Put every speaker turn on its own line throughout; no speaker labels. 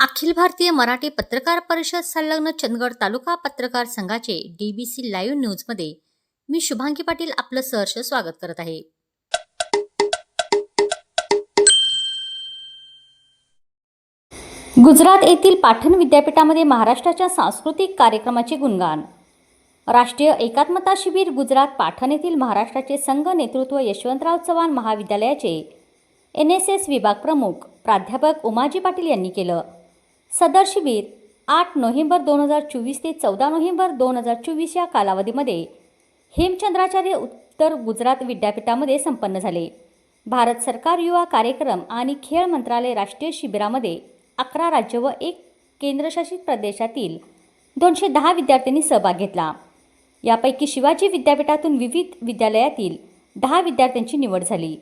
अखिल भारतीय मराठी पत्रकार परिषद संलग्न चंदगड तालुका पत्रकार संघाचे डीबीसी लाईव्ह न्यूजमध्ये मी शुभांगी पाटील आपलं सहर्ष स्वागत करत आहे. गुजरात येथील पाठण विद्यापीठामध्ये महाराष्ट्राच्या सांस्कृतिक कार्यक्रमाचे गुणगान. राष्ट्रीय एकात्मता शिबिर गुजरात पाठण येथील महाराष्ट्राचे संघ नेतृत्व यशवंतराव चव्हाण महाविद्यालयाचे एन एस एस विभाग प्रमुख प्राध्यापक उमाजी पाटील यांनी केलं. सदर शिबिर आठ नोव्हेंबर दोन हजार चोवीस ते चौदा नोव्हेंबर दोन हजार चोवीस या कालावधीमध्ये हेमचंद्राचार्य उत्तर गुजरात विद्यापीठामध्ये संपन्न झाले. भारत सरकार युवा कार्यक्रम आणि खेळ मंत्रालय राष्ट्रीय शिबिरामध्ये अकरा राज्य व एक केंद्रशासित प्रदेशातील दोनशे दहा विद्यार्थ्यांनी सहभाग घेतला. यापैकी शिवाजी विद्यापीठातून विविध विद्यालयातील दहा विद्यार्थ्यांची निवड झाली.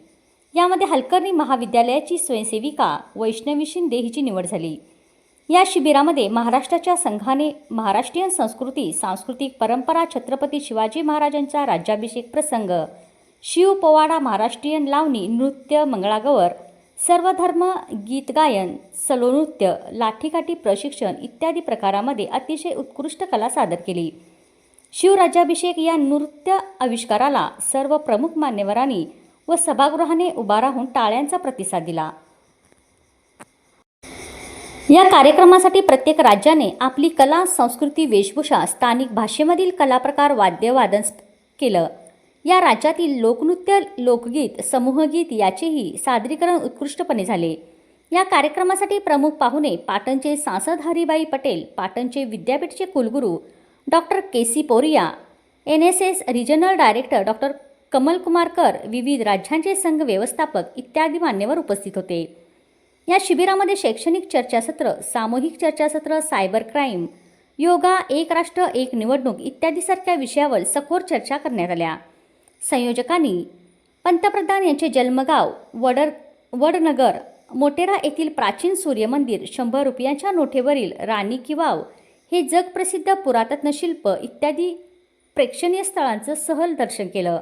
यामध्ये हलकर्णी महाविद्यालयाची स्वयंसेविका वैष्णवी शिंदे हिची निवड झाली. या शिबिरामध्ये महाराष्ट्राच्या संघाने महाराष्ट्रीयन संस्कृती सांस्कृतिक परंपरा छत्रपती शिवाजी महाराजांचा राज्याभिषेक प्रसंग शिवपोवाडा महाराष्ट्रीयन लावणी नृत्य मंगळागौर सर्वधर्म गीतगायन सलोनृत्य लाठीकाठी प्रशिक्षण इत्यादी प्रकारामध्ये अतिशय उत्कृष्ट कला सादर केली. शिवराज्याभिषेक या नृत्य आविष्काराला सर्व प्रमुख मान्यवरांनी व सभागृहाने उभा राहून टाळ्यांचा प्रतिसाद दिला. या कार्यक्रमासाठी प्रत्येक राज्याने आपली कला संस्कृती वेशभूषा स्थानिक भाषेमधील कलाप्रकार वाद्यवादन केलं. या राज्यातील लोकनृत्य लोकगीत समूहगीत याचेही सादरीकरण उत्कृष्टपणे झाले. या कार्यक्रमासाठी प्रमुख पाहुणे पाटणचे सांसद हरिबाई पटेल पाटणचे विद्यापीठचे कुलगुरू doctor K C Poria N S S regional director doctor Kamal Kumarkar विविध राज्यांचे संघ व्यवस्थापक इत्यादी मान्यवर उपस्थित होते. या शिबिरामध्ये शैक्षणिक चर्चासत्र सामूहिक चर्चासत्र सायबर क्राईम योगा एक राष्ट्र एक निवडणूक इत्यादीसारख्या विषयावर सखोर चर्चा करण्यात आल्या. संयोजकांनी पंतप्रधान यांचे जन्मगाव वडर वडनगर मोटेरा येथील प्राचीन सूर्यमंदिर शंभर रुपयांच्या नोटेवरील राणी किवाव हे जगप्रसिद्ध पुरातत्व शिल्प इत्यादी प्रेक्षणीय स्थळांचं सहल दर्शन केलं.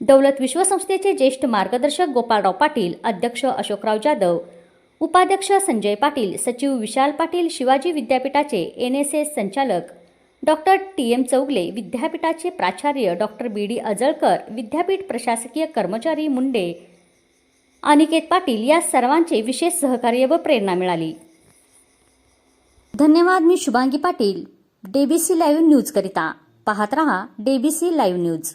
दौलत विश्वसंस्थेचे ज्येष्ठ मार्गदर्शक गोपाळराव पाटील अध्यक्ष अशोकराव जाधव उपाध्यक्ष संजय पाटील सचिव विशाल पाटील शिवाजी विद्यापीठाचे एन एस एस संचालक डॉक्टर टी एम चौगले विद्यापीठाचे प्राचार्य डॉक्टर बी डी अजळकर विद्यापीठ प्रशासकीय कर्मचारी मुंडे अनिकेत पाटील या सर्वांचे विशेष सहकार्य व प्रेरणा मिळाली. धन्यवाद मी शुभांगी पाटील. डेबीसी लाईव्ह न्यूजकरिता. पाहत रहा डेबीसी लाईव्ह न्यूज.